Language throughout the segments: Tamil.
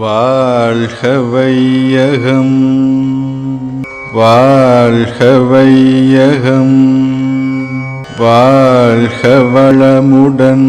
வாழ்க வையகம் வாழ்க வையகம் வாழ்க வளமுடன்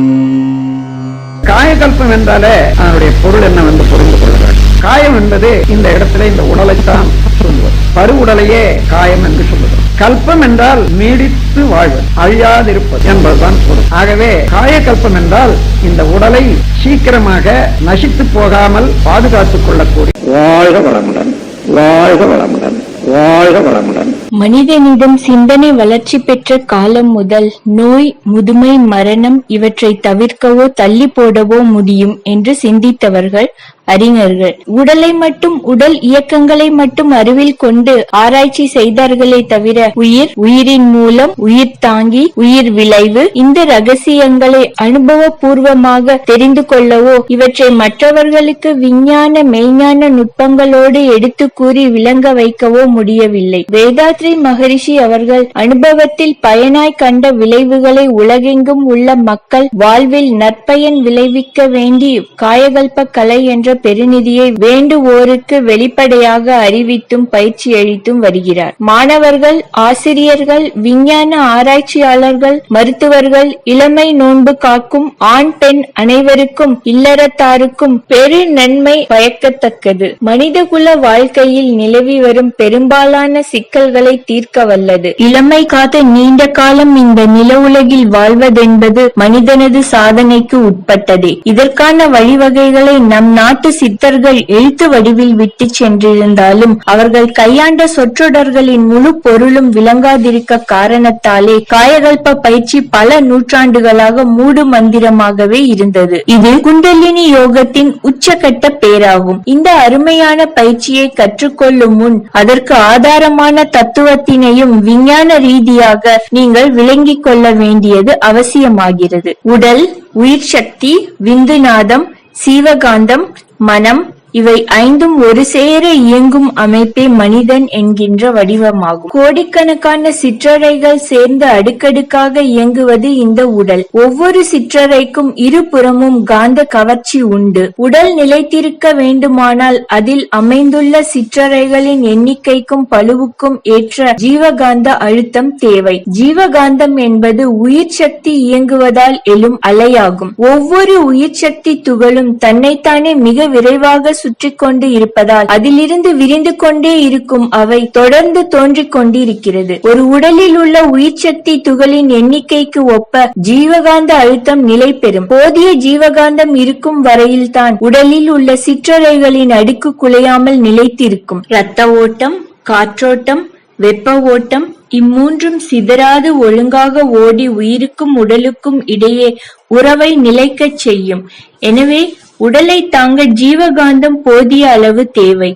காயகல்பம் என்றாலே அதனுடைய பொருள் என்ன வந்து புரிந்து கொள்கிறார் காயம் என்பது இந்த இடத்துல இந்த உடலைத்தான் சொல்லுவது பருவுடலையே காயம் என்று சொல்லுவது கல்பம் என்றால் நீடித்து வாழ்வது அழியாதிருப்பது என்பதுதான் பொருள். ஆகவே காயகல்பம் என்றால் இந்த உடலை சீக்கிரமாக நசித்து போகாமல் பாதுகாத்துக் கொள்ளக்கூடிய வாழ்க வளமுடன் வாழ்க வளமுடன் வாழ்க வளமுடன். மனிதனிடம் சிந்தனை வளர்ச்சி பெற்ற காலம் முதல் நோய் முதுமை மரணம் இவற்றை தவிர்க்கவோ தள்ளி போடவோ முடியும் என்று சிந்தித்தவர்கள் அறிஞர்கள். உடலை மட்டும் உடல் இயக்கங்களை மட்டும் அறிவில் கொண்டு ஆராய்ச்சி செய்தார்களே தவிர உயிர் உயிரின் மூலம் உயிர் தாங்கி உயிர் விளைவு இந்த ரகசியங்களை அனுபவபூர்வமாக தெரிந்து கொள்ளவோ இவற்றை மற்றவர்களுக்கு விஞ்ஞான மெய்ஞான நுட்பங்களோடு எடுத்து கூறி விளங்க வைக்கவோ முடியவில்லை. வேதாத்ரி மகரிஷி அவர்கள் அனுபவத்தில் பயனாய் கண்ட விளைவுகளை உலகெங்கும் உள்ள மக்கள் வாழ்வில் நற்பயன் விளைவிக்க வேண்டி காயகல்ப கலை என்ற பெருநிதியை வேண்டுவோருக்கு வெளிப்படையாக அறிவித்தும் பயிற்சி அளித்தும் வருகிறார். மாணவர்கள் ஆசிரியர்கள் விஞ்ஞான ஆராய்ச்சியாளர்கள் மருத்துவர்கள் இளமை நோன்பு காக்கும் ஆண் பெண் அனைவருக்கும் இல்லறத்தாருக்கும் பெரு நன்மை பயக்கத்தக்கது. மனிதகுல வாழ்க்கையில் நிலவி வரும் பெரும்பாலான சிக்கல்களை தீர்க்க வல்லது. இளமை காத்த நீண்ட காலம் இந்த நில உலகில் வாழ்வதென்பது மனிதனது சாதனைக்கு உட்பட்டதே. இதற்கான வழிவகைகளை நம் நாட்டு சித்தர்கள் எழுத்து வடிவில் விட்டு சென்றிருந்தாலும் அவர்கள் கையாண்ட சொற்றொடர்களின் முழு பொருளும் விளங்காதிருக்க காரணத்தாலே காயகல்ப பயிற்சி பல நூற்றாண்டுகளாக மூடு மந்திரமாகவே இருந்தது. இது குண்டலினி யோகத்தின் உச்சகட்ட பேராகும். இந்த அருமையான பயிற்சியை கற்றுக்கொள்ளும் முன் அதற்கு ஆதாரமான தத்துவத்தினையும் விஞ்ஞான ரீதியாக நீங்கள் விளங்கிக் கொள்ள வேண்டியது அவசியமாகிறது. உடல் உயிர் சக்தி விந்துநாதம் சீவகாந்தம் மனம் இவை ஐந்தும் ஒரு சேர இயங்கும் அமைப்பே மனிதன் என்கின்ற வடிவமாகும். கோடிக்கணக்கான சிற்றறைகள் சேர்ந்து அடுக்கடுக்காக இயங்குவது இந்த உடல். ஒவ்வொரு சிற்றறைக்கும் இருபுறமும் காந்த கவர்ச்சி உண்டு. உடல் நிலைத்திருக்க வேண்டுமானால் அதில் அமைந்துள்ள சிற்றறைகளின் எண்ணிக்கைக்கும் பளுவுக்கும் ஏற்ற ஜீவகாந்த அழுத்தம் தேவை. ஜீவகாந்தம் என்பது உயிர் சக்தி இயங்குவதால் எழும் அலையாகும். ஒவ்வொரு உயிர் சக்தி துகளும் தன்னைத்தானே மிக விரைவாக சுற்றி கொண்டு இருப்பதால் அதிலிருந்து விரிந்து கொண்டே இருக்கும் அவை தொடர்ந்து தோன்றிக் கொண்டிருக்கிறது. ஒரு உடலில் உள்ள உயிர் சக்தி துகளின் எண்ணிக்கைக்கு ஒப்ப ஜீவகாந்த அழுத்தம் நிலை பெறும். போதிய ஜீவகாந்தம் இருக்கும் வரையில் தான் உடலில் உள்ள சிற்றறைகளின் அடுக்கு குலையாமல் நிலைத்திருக்கும். இரத்த ஓட்டம் காற்றோட்டம் வெப்ப ஓட்டம் இம்மூன்றும் சிதறாது ஒழுங்காக ஓடி உயிருக்கும் உடலுக்கும் இடையே உறவை நிலைக்கச் செய்யும். எனவே உடலை தாங்க ஜீவகாந்தம் போதிய அளவு தேவை.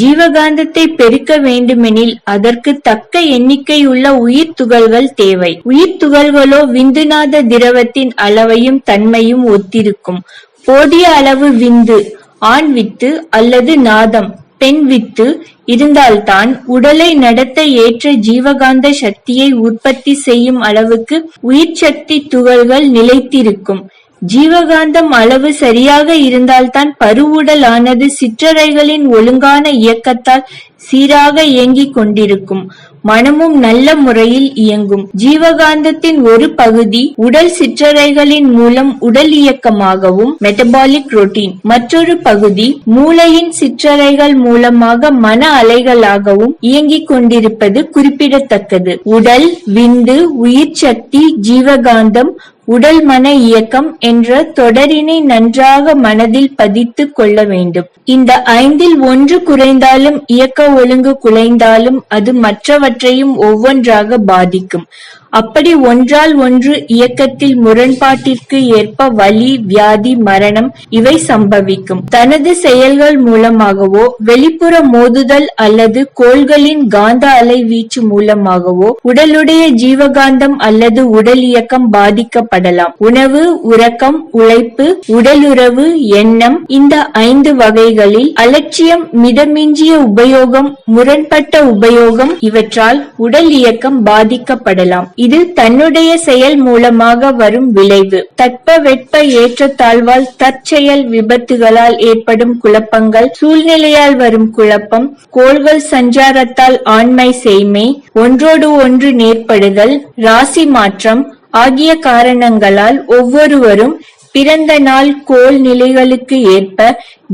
ஜீவகாந்தத்தை பெருக்க வேண்டுமெனில் அதற்கு தக்க எண்ணிக்கையுள்ள உயிர் துகள்கள் தேவை. உயிர் துகள்களோ விந்துநாத திரவத்தின் அளவையும் தன்மையும் ஒத்திருக்கும். போதிய அளவு விந்து ஆண் வித்து அல்லது நாதம் பெண் வித்து இருந்தால்தான் உடலை நடத்த ஏற்ற ஜீவகாந்த சக்தியை உற்பத்தி செய்யும் அளவுக்கு உயிர் சக்தி துகள்கள் நிலைத்திருக்கும். ஜீவகாந்தம் அளவு சரியாக இருந்தால்தான் பருவுடல் ஆனது சிற்றறைகளின் ஒழுங்கான இயக்கத்தால் சீராக இயங்கிக் கொண்டிருக்கும். மனமும் நல்ல முறையில் இயங்கும். ஜீவகாந்தத்தின் ஒரு பகுதி உடல் சிற்றறைகளின் மூலம் உடல் இயக்கமாகவும் மெட்டபாலிக் ரொட்டீன் மற்றொரு பகுதி மூளையின் சிற்றறைகள் மூலமாக மன அலைகளாகவும் இயங்கிக் கொண்டிருப்பது குறிப்பிடத்தக்கது. உடல் விந்து உயிர் சக்தி ஜீவகாந்தம் உடல் மன இயக்கம் என்ற தொடரினை நன்றாக மனதில் பதித்து கொள்ள வேண்டும். இந்த ஐந்தில் ஒன்று குறைந்தாலும் இயக்க ஒழுங்கு குலைந்தாலும் அது மற்றவற்றையும் ஒவ்வொன்றாக பாதிக்கும். அப்படி ஒன்றால் ஒன்று இயக்கத்தில் முரண்பாட்டிற்கு ஏற்ப வலி வியாதி மரணம் இவை சம்பவிக்கும். தனது செயல்கள் மூலமாகவோ வெளிப்புற மோதுதல் அல்லது கோள்களின் காந்த அலை வீச்சு மூலமாகவோ உடலுடைய ஜீவகாந்தம் அல்லது உடல் இயக்கம் பாதிக்கப்படலாம். உணவு உறக்கம் உழைப்பு உடலுறவு எண்ணம் இந்த ஐந்து வகைகளில் அலட்சியம் மிதமிஞ்சிய உபயோகம் முரண்பட்ட உபயோகம் இவற்றால் உடல் இயக்கம் பாதிக்கப்படலாம். இது தன்னுடைய செயல் மூலமாக வரும் விளைவு. தட்ப வெட்ப ஏற்றத்தாழ்வால் தற்செயல் விபத்துகளால் ஏற்படும் குழப்பங்கள் சூழ்நிலையால் வரும் குழப்பம் கோள்கள் சஞ்சாரத்தால் ஆண்மை செய்மை ஒன்றோடு ஒன்று நேர்படுதல் ராசி மாற்றம் ஆகிய காரணங்களால் ஒவ்வொருவரும் பிறந்த நாள் கோள் நிலைகளுக்கு ஏற்ப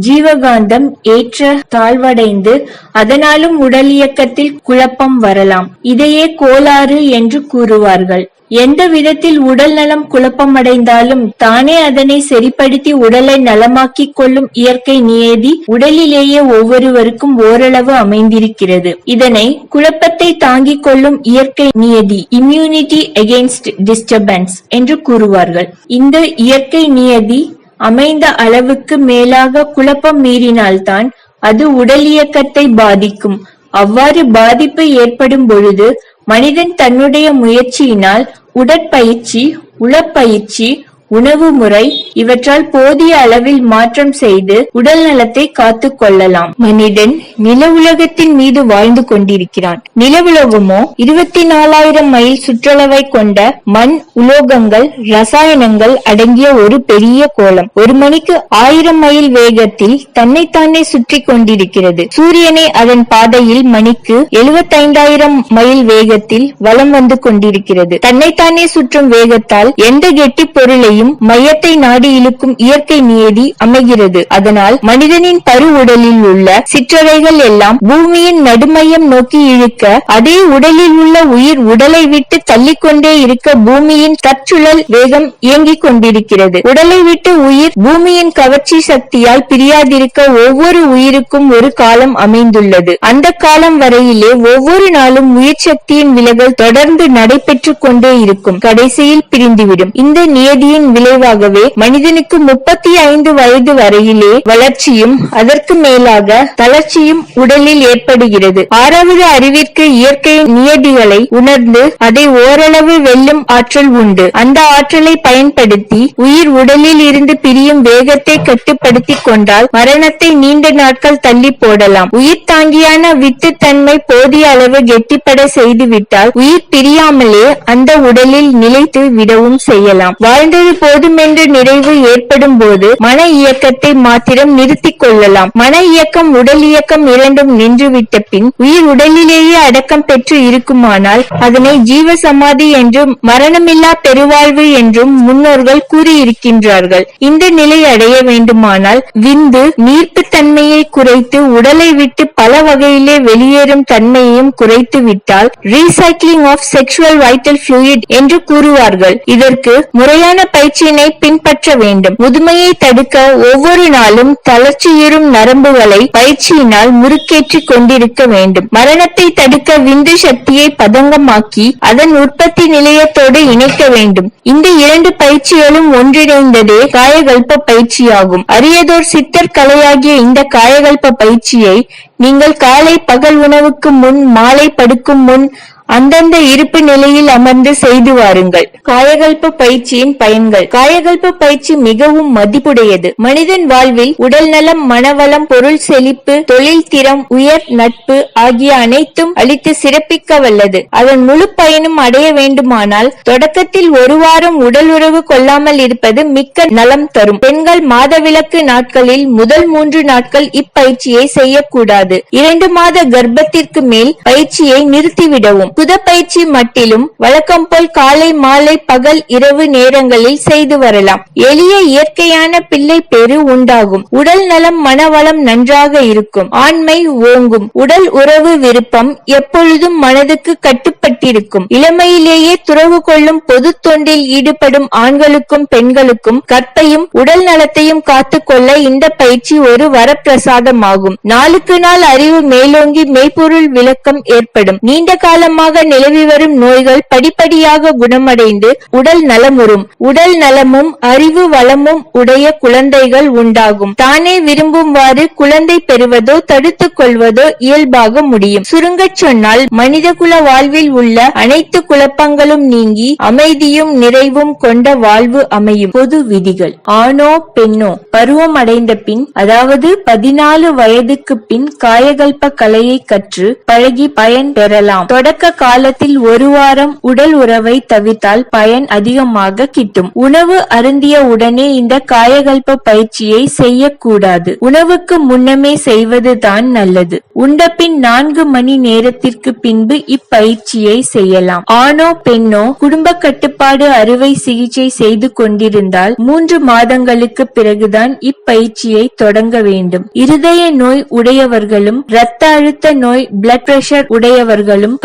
ஜீவகாந்தம் ஏற்ற தாழ்வடைந்து அதனாலும் உடல் இயக்கத்தில் குழப்பம் வரலாம். இதையே கோளாறு என்று கூறுவார்கள். எந்த விதத்தில் உடல் நலம் குழப்பமடைந்தாலும் தானே அதனை சரிப்படுத்தி உடலை நலமாக்கிக் கொள்ளும் இயற்கை நியதி உடலிலேயே ஒவ்வொருவருக்கும் ஓரளவு அமைந்திருக்கிறது. இதனை குழப்பத்தை தாங்கிக் கொள்ளும் இயற்கை நியதி இம்யூனிட்டி அகெயின்ஸ்ட் டிஸ்டர்பன்ஸ் என்று கூறுவார்கள். இந்த இயற்கை நியதி அமைந்த அளவுக்கு மேலாக குழப்பம் மீறினால்தான் அது உடலியக்கத்தை பாதிக்கும். அவ்வாறு பாதிப்பு ஏற்படும் பொழுது மனிதன் தன்னுடைய முயற்சியினால் உடற்பயிற்சி உளப்பயிற்சி உணவு முறை இவற்றால் போதிய அளவில் மாற்றம் செய்து உடல் நலத்தை காத்து கொள்ளலாம். மனிதன் நில உலகத்தின் மீது வாழ்ந்து கொண்டிருக்கிறான். நில உலகமோ இருபத்தி நாலாயிரம் மைல் சுற்றளவை கொண்ட மண் உலோகங்கள் ரசாயனங்கள் அடங்கிய ஒரு பெரிய கோலம். ஒரு மணிக்கு ஆயிரம் மைல் வேகத்தில் தன்னைத்தானே சுற்றி கொண்டிருக்கிறது. சூரியனை அதன் பாதையில் மணிக்கு எழுபத்தைந்தாயிரம் மைல் வேகத்தில் வலம் வந்து கொண்டிருக்கிறது. தன்னைத்தானே சுற்றும் வேகத்தால் எந்த கெட்டி பொருளையும் மையத்தை நாடி இழுக்கும் இயற்கை நியதி அமைகிறது. அதனால் மனிதனின் பரு உடலில் உள்ள சிற்றறைகள் எல்லாம் பூமியின் நடுமையம் நோக்கி இழுக்க அதே உடலில் உள்ள உயிர் உடலை விட்டு தள்ளிக்கொண்டே இருக்க பூமியின் தற்சுழல் வேகம் இயங்கிக் கொண்டிருக்கிறது. உடலை விட்டு உயிர் பூமியின் கவர்ச்சி சக்தியால் பிரியாதிருக்க ஒவ்வொரு உயிருக்கும் ஒரு காலம் அமைந்துள்ளது. அந்த காலம் வரையிலே ஒவ்வொரு நாளும் உயிர் சக்தியின் விலகல் தொடர்ந்து நடைபெற்றுக் கொண்டே இருக்கும். கடைசியில் பிரிந்துவிடும். இந்த நியதியின் விளைவாகவே மனிதனுக்கு முப்பத்தி ஐந்து வயது வரையிலே வளர்ச்சியும் அதற்கு மேலாக தளர்ச்சியும் உடலில் ஏற்படுகிறது. ஆறாவது அறிவிற்கு இயற்கையின் நியதிகளை உணர்ந்து அதை ஓரளவு வெல்லும் ஆற்றல் உண்டு. அந்த ஆற்றலை பயன்படுத்தி உயிர் உடலில் இருந்து பிரியும் வேகத்தை கட்டுப்படுத்திக் கொண்டால் மரணத்தை நீண்ட நாட்கள் தள்ளி போடலாம். உயிர் தாங்கியான வித்து தன்மை போதிய அளவு கெட்டிப்பட செய்துவிட்டால் உயிர் பிரியாமலே அந்த உடலில் நிலைத்து விடவும் செய்யலாம். வாழ்ந்தது போதுமென்று நிறைவு ஏற்படும் போது மன இயக்கத்தை மாத்திரம் நிறுத்திக் கொள்ளலாம். மன இயக்கம் உடல் இயக்கம் இரண்டும் நின்றுவிட்ட பின் உயிர் உடலிலேயே அடக்கம் பெற்று இருக்குமானால் அதனை ஜீவ சமாதி என்றும் மரணமில்லா பெருவாழ்வு என்றும் முன்னோர்கள் கூறியிருக்கின்றார்கள். இந்த நிலை அடைய வேண்டுமானால் விந்து நீர்ப்பு தன்மையை குறைத்து உடலை விட்டு பல வகையிலே வெளியேறும் தன்மையையும் குறைத்து விட்டால் recycling of sexual vital fluid என்று கூறுவார்கள். இதற்கு முறையான பயிற்சியினை பின்பற்ற வேண்டும். முதுமையை தடுக்க ஒவ்வொரு நாளும் தளர்ச்சியுறும் நரம்புகளை பயிற்சியினால் முறுக்கேற்றிக் கொண்டிருக்க வேண்டும். மரணத்தை தடுக்க விந்து சக்தியை பதங்கமாக்கி அதன் உற்பத்தி நிலையத்தோடு இணைக்க வேண்டும். இந்த இரண்டு பயிற்சிகளும் ஒன்றிணைந்ததே காயகல்ப பயிற்சியாகும். அரியதோர் சித்தர் கலையாகிய இந்த காயகல்ப பயிற்சியை நீங்கள் காலை பகல் உணவுக்கு முன் மாலை படுக்கும் முன் அந்தந்த இருப்பு நிலையில் அமர்ந்து செய்து வாருங்கள். காயகல்ப பயிற்சியின் பயன்கள். காயகல்ப பயிற்சி மிகவும் மதிப்புடையது. மனிதன் வாழ்வில் உடல் நலம் மனவளம் பொருள் செழிப்பு தொழில் திறம் உயர் நட்பு ஆகிய அனைத்தும் அளித்து சிறப்பிக்க வல்லது. அதன் முழு பயனும் அடைய வேண்டுமானால் தொடக்கத்தில் ஒரு வாரம் உடல் உறவு கொள்ளாமல் இருப்பது மிக்க நலம் தரும். பெண்கள் மாதவிலக்கு நாட்களில் முதல் மூன்று நாட்கள் இப்பயிற்சியை செய்யக்கூடாது. இரண்டு மாத கர்ப்பத்திற்கு மேல் பயிற்சியை நிறுத்திவிடவும். புத பயிற்சி மட்டிலும் வழக்கம் போல் காலை மாலை பகல் இரவு நேரங்களில் செய்து வரலாம். எளிய இயற்கையான பிள்ளை பெரு உண்டாகும். உடல் நலம் மனவளம் நன்றாக இருக்கும். ஆண்மை ஓங்கும். உடல் உறவு விருப்பம் எப்பொழுதும் மனதுக்கு கட்டுப்பட்டிருக்கும். இளமையிலேயே துறவு கொள்ளும் பொது தொண்டில் ஈடுபடும் ஆண்களுக்கும் பெண்களுக்கும் கற்பையும் உடல் நலத்தையும் காத்துக்கொள்ள இந்த பயிற்சி ஒரு வரப்பிரசாதமாகும். நாளுக்கு நாள் அறிவு மேலோங்கி மெய்ப்பொருள் விளக்கம் ஏற்படும். நீண்ட காலமாக நிலவி வரும் நோய்கள் படிப்படியாக குணமடைந்து உடல் நலமுறும் உடல் நலமும் அறிவு வளமும் உடைய குழந்தைகள் உண்டாகும். தானே விரும்பும்வாறு குழந்தை பெறுவதோ தடுத்துக் கொள்வதோ இயல்பாக முடியும். சுருங்கச் சொன்னால் மனிதகுல வாழ்வில் உள்ள அனைத்து குழப்பங்களும் நீங்கி அமைதியும் நிறைவும் கொண்ட வாழ்வு அமையும். பொது விதிகள். ஆணோ பெண்ணோ பருவம் அடைந்த பின் அதாவது பதினாலு வயதுக்கு பின் காயகல்ப கலையை கற்று பழகி பயன் பெறலாம். தொடக்க காலத்தில் ஒரு வாரம் உடல் உறவை தவிர்த்தால் பயன் அதிகமாக கிட்டும். உணவு அருந்திய உடனே இந்த காயகல்ப பயிற்சியை செய்யக்கூடாது. உணவுக்கு முன்னமே செய்வதுதான் நல்லது. உண்டபின் நான்கு மணி நேரத்திற்கு பின்பு இப்பயிற்சியை செய்யலாம். ஆணோ பெண்ணோ குடும்ப கட்டுப்பாடு அறுவை சிகிச்சை செய்து கொண்டிருந்தால் மூன்று மாதங்களுக்கு பிறகுதான் இப்பயிற்சியை தொடங்க வேண்டும். இருதய நோய் உடையவர்களும் இரத்த அழுத்த நோய் பிளட் பிரஷர் உடையவர்களும்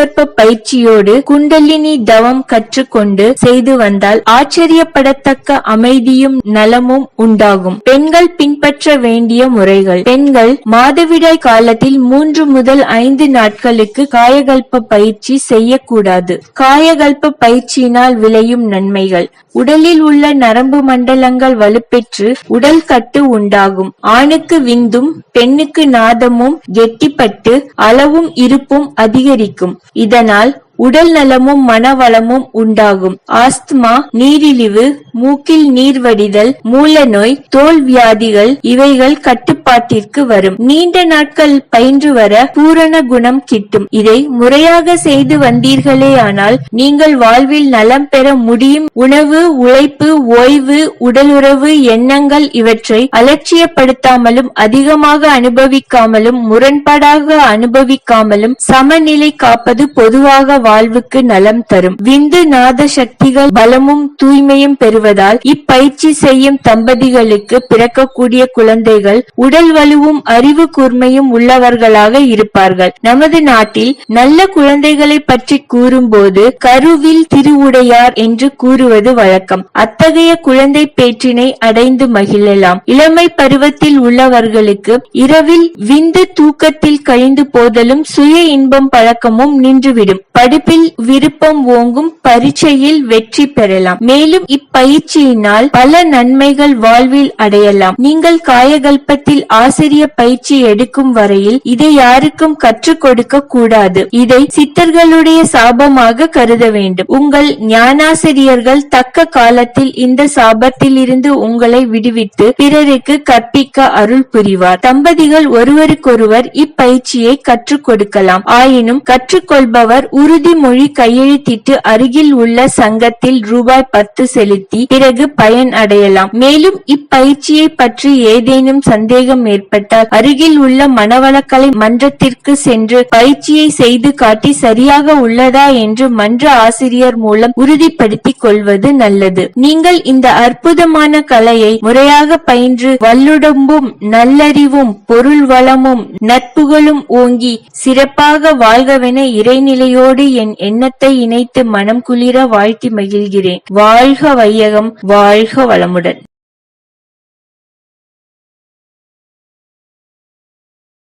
காயகற்ப பயிற்சியோடு குண்டலினி தவம் கற்றுக்கொண்டு செய்து வந்தால் ஆச்சரியப்படத்தக்க அமைதியும் நலமும் உண்டாகும். பெண்கள் பின்பற்ற வேண்டிய முறைகள். பெண்கள் மாதவிடாய் காலத்தில் மூன்று முதல் ஐந்து நாட்களுக்கு காயகல்ப பயிற்சி செய்யக்கூடாது. காயகல்ப பயிற்சியினால் விளையும் நன்மைகள். உடலில் உள்ள நரம்பு மண்டலங்கள் வலுப்பெற்று உடல் கட்டு உண்டாகும். ஆணுக்கு விந்தும் பெண்ணுக்கு நாதமும் கெட்டிப்பட்டு அளவும் இருப்பும் அதிகரிக்கும். இதனால் உடல் நலமும் மனவளமும் உண்டாகும். ஆஸ்துமா நீரிழிவு மூக்கில் நீர் வடிதல் மூலநோய் தோல் வியாதிகள் இவைகள் கட்டுப்பாட்டிற்கு வரும். நீண்ட நாட்கள் பயின்று வர பூரண குணம் கிட்டும். இதை முறையாக செய்து வந்தீர்களே ஆனால் நீங்கள் வாழ்வில் நலம் பெற முடியும். உணவு உழைப்பு ஓய்வு உடலுறவு எண்ணங்கள் இவற்றை அலட்சியப்படுத்தாமலும் அதிகமாக அனுபவிக்காமலும் முரண்பாடாக அனுபவிக்காமலும் சமநிலை காப்பது பொதுவாக வாழ்வுக்கு நலம் தரும். விந்து நாத சக்திகள் பலமும் தூய்மையும் பெறுவதால் இப்பயிற்சி செய்யும் தம்பதிகளுக்கு பிறக்கக்கூடிய குழந்தைகள் உடல் வலுவும் அறிவு கூர்மையும் உள்ளவர்களாக இருப்பார்கள். நமது நாட்டில் நல்ல குழந்தைகளை பற்றி கூறும்போது கருவில் திருவுடையார் என்று கூறுவது வழக்கம். அத்தகைய குழந்தை பேற்றினை அடைந்து மகிழலாம். இளமை பருவத்தில் உள்ளவர்களுக்கு இரவில் விந்து தூக்கத்தில் கழிந்து போதலும் சுய இன்பம் பழக்கமும் நின்றுவிடும். படி படிப்பில் விருப்பம் ஓங்கும் பரீட்சையில் வெற்றி பெறலாம். மேலும் இப்பயிற்சியினால் பல நன்மைகள் வாழ்வில் அடையலாம். நீங்கள் காயகல்பத்தில் ஆசிரிய பயிற்சி எடுக்கும் வரையில் இதை யாருக்கும் கற்றுக் கொடுக்க கூடாது. இதை சித்தர்களுடைய சாபமாக கருத வேண்டும். உங்கள் ஞானாசிரியர்கள் தக்க காலத்தில் இந்த சாபத்திலிருந்து உங்களை விடுவித்து பிறருக்கு கற்பிக்க அருள் புரிவார். தம்பதிகள் ஒருவருக்கொருவர் இப்பயிற்சியை கற்றுக் கொடுக்கலாம். ஆயினும் கற்றுக்கொள்பவர் உறுதிமொழி கையெழுத்திட்டு அருகில் உள்ள சங்கத்தில் ரூபாய் பத்து செலுத்தி பிறகு பயன் அடையலாம். மேலும் இப்பயிற்சியை பற்றி ஏதேனும் சந்தேகம் ஏற்பட்டால் அருகில் உள்ள மனவளக்கலை மன்றத்திற்கு சென்று பயிற்சியை செய்து காட்டி சரியாக உள்ளதா என்று மன்ற ஆசிரியர் மூலம் உறுதிப்படுத்திக் கொள்வது நல்லது. நீங்கள் இந்த அற்புதமான கலையை முறையாக பயின்று வல்லுடம்பும் நல்லறிவும் பொருள் வளமும் நட்புகளும் ஓங்கி சிறப்பாக வாழ்கவென இறைநிலையோடு என் எண்ணத்தை இணைத்து மனம் குளிர வாழ்த்தி மகிழ்கிறேன். வாழ்க வையகம் வாழ்க வளமுடன்.